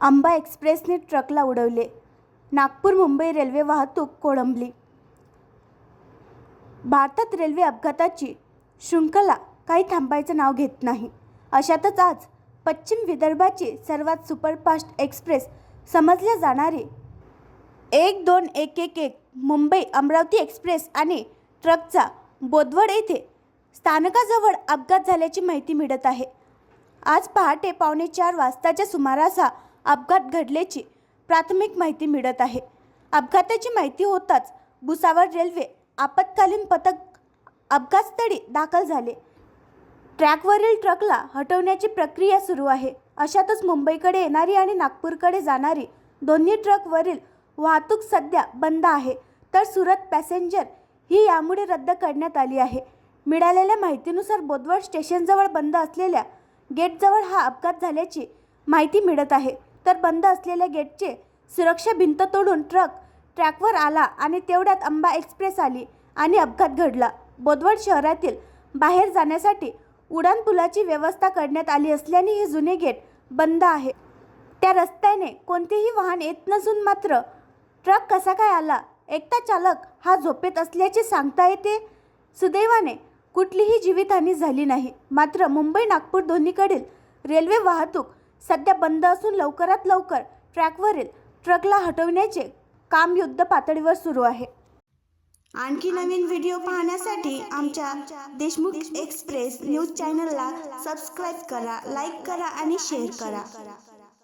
आंबा एक्सप्रेसने ट्रकला उडवले. नागपूर मुंबई रेल्वे वाहतूक कोळंबली भारतात रेल्वे अपघाताची शृंखला काही थांबायचं नाव घेत नाही. अशातच आज पश्चिम विदर्भाची सर्वात सुपरफास्ट एक्सप्रेस समजल्या जाणारी एक दोन एक एक एक मुंबई अमरावती एक्सप्रेस आणि ट्रकचा बोदवड येथे स्थानकाजवळ अपघात झाल्याची माहिती मिळत आहे. आज पहाटे पावणे चार वाजताच्या सुमारास हा अपघात घडल्याची प्राथमिक माहिती मिळत आहे. अपघाताची माहिती होताच भुसावळ रेल्वे आपत्कालीन पथक अपघातस्थळी दाखल झाले. ट्रॅकवरील ट्रकला हटवण्याची प्रक्रिया सुरू आहे. अशातच मुंबईकडे येणारी आणि नागपूरकडे जाणारी दोन्ही ट्रकवरील वाहतूक सध्या बंद आहे. तर सुरत पॅसेंजर ही यामुळे रद्द करण्यात आली आहे. मिळालेल्या माहितीनुसार बोदवड स्टेशनजवळ बंद असलेल्या गेटजवळ हा अपघात झाल्याची माहिती मिळत आहे. तर बंद असलेल्या गेटचे सुरक्षा भिंत तोडून ट्रक ट्रॅकवर आला आणि तेवढ्यात अंबा एक्सप्रेस आली आणि अपघात घडला. बोदवड शहरातील बाहेर जाण्यासाठी उड्डाणपुलाची व्यवस्था करण्यात आली असल्याने हे जुने गेट बंद आहे. त्या रस्त्याने कोणतेही वाहन येत नसून मात्र ट्रक कसा काय आला? एकटा चालक हा झोपेत असल्याचे सांगता येते? सुदैवाने कुठलीही जीवितहानी झाली नाही. मात्र मुंबई नागपूर दोन्हीकडील रेल्वे वाहतूक सध्या बंद असून लवकरात लवकर ट्रॅकवरील ट्रकला हटवण्याचे काम युद्ध पातळीवर सुरू आहे. आणखी नवीन व्हिडिओ पाहण्यासाठी आमच्या देशमुख एक्सप्रेस न्यूज चॅनलला सबस्क्राईब करा लाईक करा आणि शेअर करा.